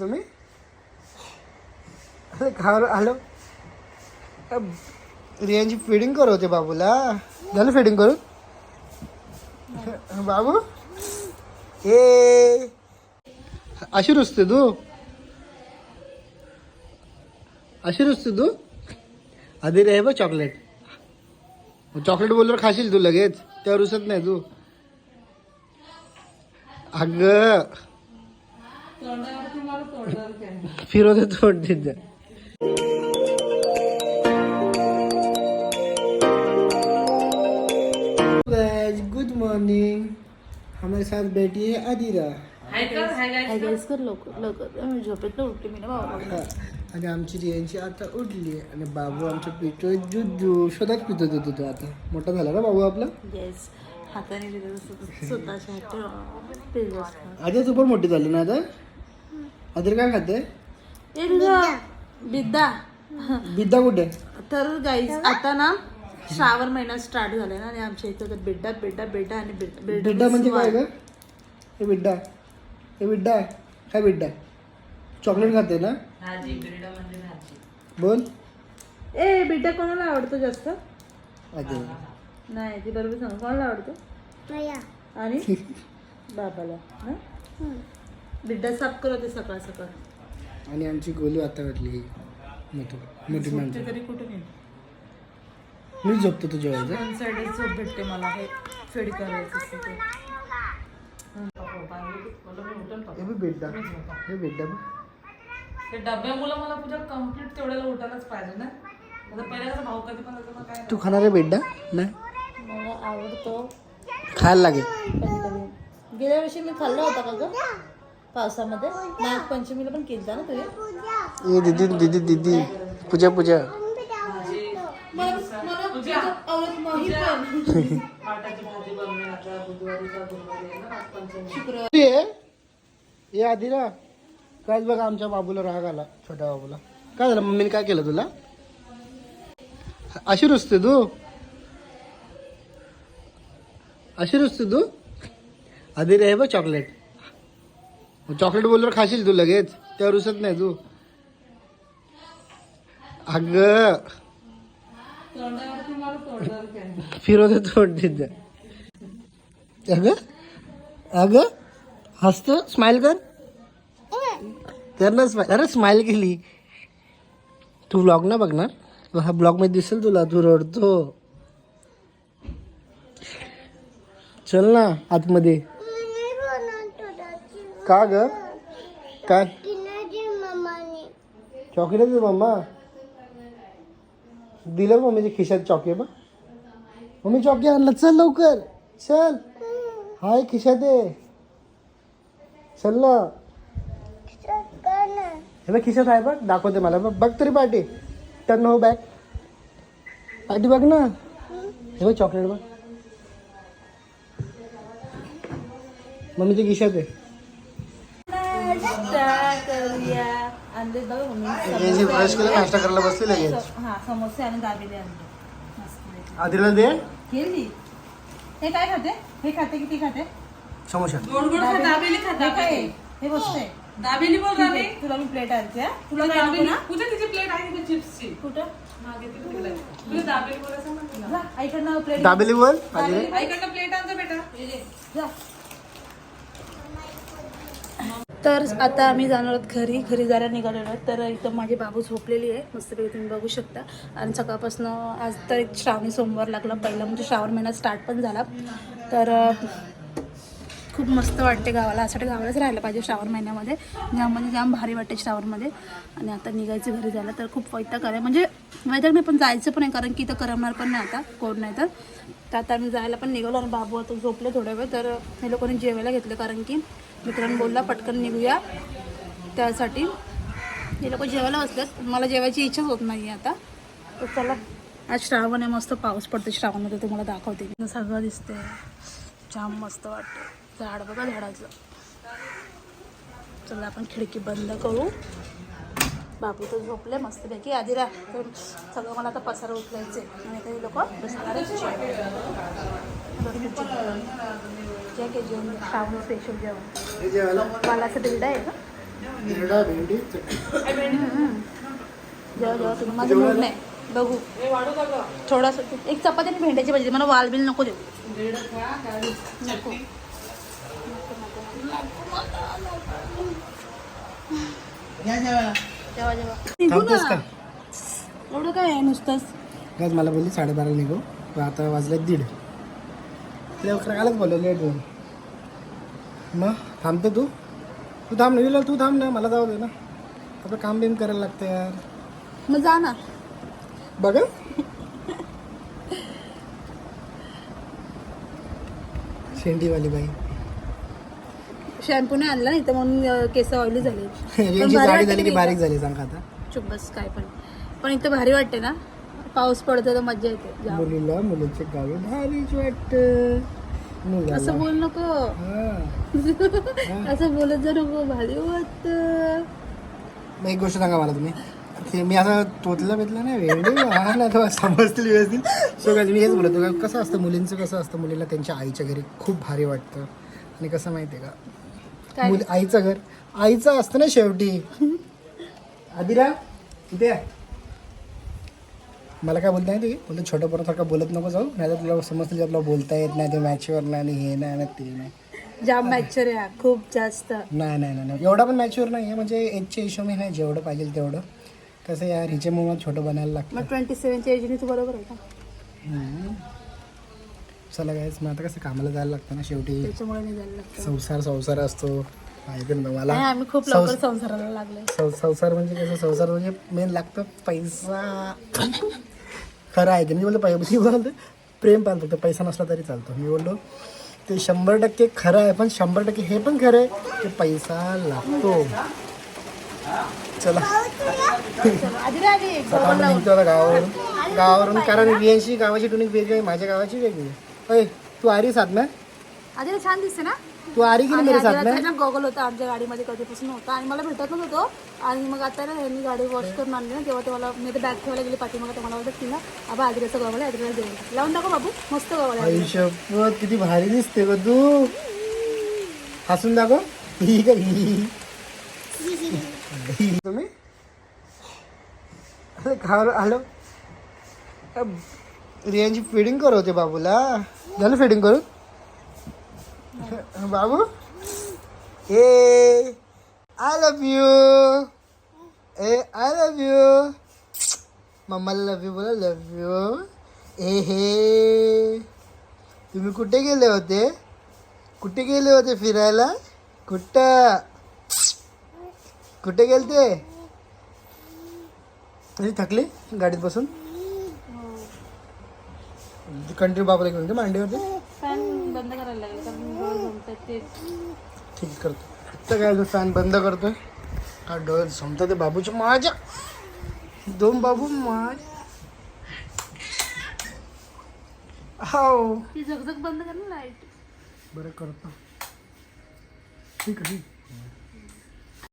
तुम्ही? अरे खावर आलो रियांची फिडिंग करू होते बाबूला. झालं फिडिंग करून? बाबू? ए. अशी रुसते तू. अशी रुसते तू? आधी रे बघ चॉकलेट चॉकलेट बोलवर खाशील तू लगेच. त्यावर रुसत नाही तू. अगं. फिरवते तोंड तिथं गुड मॉर्निंग हमारे साथ बैठी है अदिरा हाय गाईस कर लवकर लवकर मी झोपेत उठली मी ना बाबा। हा. आणि आमची रियांची आता उठली आणि बाबू आमचं पितोय जुजू शोधात पितो होतो तो आता। मोठा झाला ना बाबू आपला? येस हाताने दिलं तसं स्वतःच्या हात पेज असतं आधी तू पण मोठी झाली ना आता आधी काय खाते? बिद्दा बिद्दा कुठे? तर गाईज आता ना श्रावण महिना स्टार्ट झालाय ना आणि आमच्या इथं तर बिड्डा बिड्डा बिड्डा आणि बिड्डा बिड्डा म्हणजे काय ग? हे बिड्डा हे बिड्डा काय बिड्डा चॉकलेट खाते ना? बोल. ए बिड्डा कोणाला आवडतो जास्त? आधी नाही ती बरोबर सांग. कोणाला आवडतो? आणि? बाबाला ना बिड्डा साफ करत आहे सकाळ सकाळ. आणि आमची गोलू आता वाटली. मोठी मोठी माणसं. तरी कुठे नाही मी झोपतो तू जेवायचं दोन साईड झोप भेटते मला. हे फेड करायचं असतं ते. हे बी बिड्डा. हे बिड्डा बघ. ते डब्यामुळे मला पूजा कंप्लीट तेवढ्याला उठायलाच पाहिजे ना. आता पहिल्या कसं भाऊ कधी पण असं मग काय तू खाणार आहे बिड्डा? नाही? मला आवडतो. खायला लागेल. गेल्या वर्षी मी खाल्ला होता का ग? पावसामध्ये. नागपंचमीला पण केलता ना ए दीदी दीदी दीदी. पूजा पूजा. ये ये आधी ना कायच बघा आमच्या बाबूला राग आला छोट्या बाबूला. काय झालं मम्मीने काय केलं तुला? अशी रुसते तू? अशी रुसते तू? आधी रे बघ चॉकलेट. चॉकलेट बोलवर खाशील तू लगेच. त्यावर रुसत नाही तू. अगं. फिरवत तोंड तिथं. अग. अगं. हसत? स्माइल कर. त्यांना ना स्माइल अरे स्माइल केली. तू ब्लॉग ना बघणार? हा ब्लॉगमध्ये दिसेल तुला. तू रडतो. चल ना आतमध्ये. का ग काय चॉकलेट दे मम्मा दिलं मम्मीच्या खिशात चॉकी बघ मम्मी चॉकी आणलं चल लवकर चल हाय खिशात आहे चल ना हे बघ खिशात आहे बघ दाखवते मला बघ बघ तरी पाठी टर्न हो बॅक पाठी बघ ना हे बघ चॉकलेट बघ मम्मीच्या खिशात आहे करूया आणले बघा मम्मी ब्रश केलं नाश्ता करायला बसली लगेच हा समोसे आणि दाबेले आणले मस्त आधीला दे. केली हे काय खाते? हे खाते किती खाते? समोसा. दाबेली. खाते हे काय? हे बसते दाबेली बोल आहे, तुला मी प्लेट आणते हा. तुला काय नको ना? तुझ्या तिची प्लेट आहे चिप्सची? कुठं? मागे. तुला दाबेली बोलायचं जा आईकडनं प्लेट दाबेली बोल आईकडनं प्लेट आणतो बेटा. जा. तर आता आम्ही जाणार आहोत घरी. घरी जायला निघालेलो आहोत तर इथं माझी बाबू झोपलेली आहे. मस्तपैकी तुम्ही बघू शकता. आणि सकाळपासून आज तर एक श्रावणी सोमवार लागला. पहिला म्हणजे श्रावण महिना स्टार्ट पण झाला. तर खूप मस्त वाटते गावाला. असं गावालाच राहायला पाहिजे श्रावण महिन्यामध्ये. जाम म्हणजे जाम भारी वाटते श्रावणमध्ये. आणि आता निघायचं घरी जायला. तर खूप वैताग आहे म्हणजे वैताग नाही पण जायचं पण आहे. कारण की इथं करमणार पण नाही आता. कोण नाही तर. तर आता आम्ही जायला पण निघालो आणि बाबू आता झोपले थोड्या वेळ. तर हे लोकांनी जेवायला घेतलं. कारण की मित्रांनी बोलला पटकन निघूया. त्यासाठी. हे लोक जेवायला बसलेत. मला जेवायची इच्छाच होत नाही आहे आता. तर चला. आज श्रावण आहे मस्त पाऊस पडतो श्रावणमध्ये तुम्हाला दाखवते. सगळं दिसते जाम मस्त वाटतं झाड बघा झाडाचं. चला आपण खिडकी बंद करू. बाबू तर झोपले मस्तपैकी. आधी रा तर सगळं मला आता पसारा उचलायचे आणि आता हे लोक बसणार. जे काही जेवण. श्रावण स्पेशल जेवण. हे आहे का. जेव्हा जेव्हा तुम्ही माझं मूड नाही बघू. थोडासा एक चपाती आणि भेंड्याची भाजी. मला वाल बिल नको देऊ. नको. जेव्हा. जेव्हा निघू थांबतेस ना का एवढं काय आहे नुसतंच? मला बोलली साडेबारा निघू. पण आता वाजले दीड. तुला कालच बोललो लेट होऊन. मग थांबते तू. तू थांब ना विला तू थांब ना. मला जाऊ दे ना. आपलं काम बिम करायला लागतं यार. मग जा ना. बघा. शेंडीवाली बाई. शॅम्पू नाही आणला नाही तर म्हणून केस ऑइली झाले. पण भारी झाली की बारीक? झाली सांग आता. चुप बस काय पण. पण इथं भारी वाटते ना. पाऊस पडतो तर मजा येते. मुलीला मुलीचे गावी भारीच वाटत. असं बोल नको. असं बोलत जा नको भारी वाटत. एक गोष्ट सांगा मला तुम्ही. ते मी असं तोतलं बेतलं नाही तेव्हा समजतील व्यवस्थित. सो काय मी हेच बोलतो कसं असतं मुलींचं कसं असतं मुलीला त्यांच्या आईच्या घरी खूप भारी वाटतं. आणि कसं माहिती आहे का काय मुली आईचं घर. आईचं असतं ना शेवटी. आदिरा इथे. मला काय बोलता नाही बोलतो छोटं पोरासारखं बोलत नको जाऊ. नाही तर तुला समजतं जे आपल्याला बोलता येत नाही ते मॅचवर नाही आणि हे नाही आणि ते नाही. जाम मॅचर आहे हा, खूप जास्त. नाही नाही नाही नाही. एवढा पण मॅच्युअर नाही आहे म्हणजे एजच्या हिशोबाने नाही जेवढं पाहिजे तेवढं. कसं यार हिचे मुलं छोटं बनायला लागतं. मग ट्वेंटी सेवनच्या एजने तू बरोबर आहे का? हम्म. चला गायच मग आता कसं कामाला जायला लागतं ना शेवटी. त्याच्यामुळे नाही जायला लागतं. संसार संसार असतो. माहिती ना नाही, मला आम्ही खूप लवकर संसाराला लागलोय. सं- संसार म्हणजे कसं? संसार म्हणजे मेन लागतं पैसा. खरं आहे की मी बोलतो पैसा बोलतो प्रेम पाहिजे फक्त पैसा नसला तरी चालतो. मी बोललो ते शंभर टक्के खरं आहे पण शंभर टक्के हे पण खरं आहे की पैसा लागतो. चला. चलो, आधी रे आधी आता आम्ही निघतो आता गावावरून. गावावरून कारण रियांशी गावाची टुनिक वेगळी आहे माझ्या गावाची वेगळी आहे. अय तू आरी साथ ना आधी छान दिसते ना? तू आरी की नाही आणि मेरे साथ आधीला में? ना गॉगल होता आमच्या गाडीमध्ये कधीपासून होता आणि मला भेटत नव्हतं आणि मग आता ना यांनी गाडी वॉश करून आणली ना तेव्हा ते मला मी बॅग ठेवायला गेली पाठीमागे तर मला वाटत की ना आबा आदिराचा गॉगल आहे आदिराला देऊन टाक. लावून दाखव बाबू मस्त गॉगल आहे. आई शपथ किती भारी दिसते ग तू. हसून दाखव. ही का ही? तुम्ही? अरे हॅलो? रियांची फिडिंग करवते बाबूला. झालं फिडिंग करून. बाबू. ए आय लव यू ए आय लव यू मम्माला लव यू बोला लव यू ए हे. तुम्ही कुठे गेले होते? कुठे गेले होते फिरायला? कुठं? कुठे गेलते? थकली गाडीत बसून. कंटिन्यू बाबाला घेऊन दे मांडीवरती? फॅन बंद करायला लागेल कारण डोळे जमतात ते ठीक करतो. आता काय फॅन बंद करतोय? हा डोळे समजा ते बाबूच्या माझ्या. दोन बाबू माझ्या हाव. ती झगझग बंद कर ना लाइट बरं करतो. ठीक आहे